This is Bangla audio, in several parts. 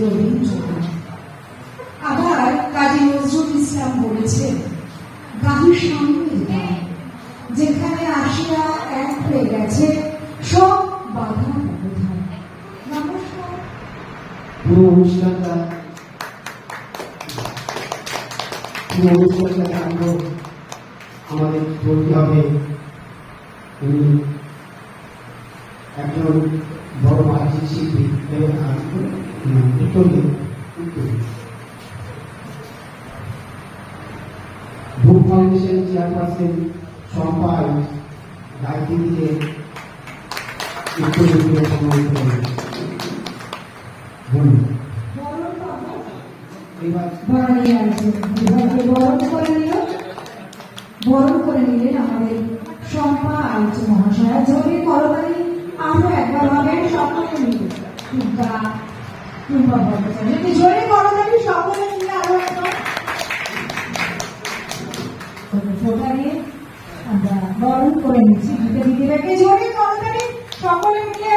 রবীন্দ্রনাথ। আবার কাজী নজরুল ইসলাম বলেছেন, গানের গান যেখানে আসিয়া এক হয়ে গেছে, সব বাধা অনুষ্ঠানটা পুরো আমাদের বলতে হবে একজন বড় বাহ্যিক শিল্পী এবং উত্তরে উত্তরে বুক ফাউন্ডেশন চেয়ারপারসন সম্পাদ রাজনীতিতে উত্তরে উত্তরে সম্মানিত হলেন বলুন বরণ করে নিলেন আমাদের শম্পা আইচ টুকা টুম্পা ভট্টাচার্য। যদি জোরে বরণ করে নিচ্ছি দিতে ব্যাগে জোরে করতালি সকলে মিলে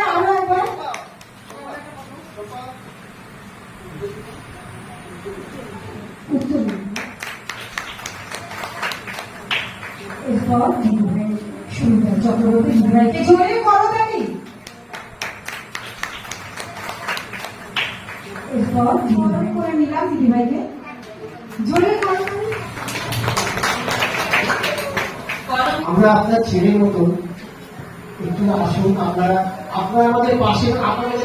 এরপর দিদিভাই সুন্দর চক্রবর্তী দিদিভাইকে জোরে করো আমরা আপনার ছেলের মতন। একটু আসুন আপনারা আপনারা আমাদের পাশে আপনারা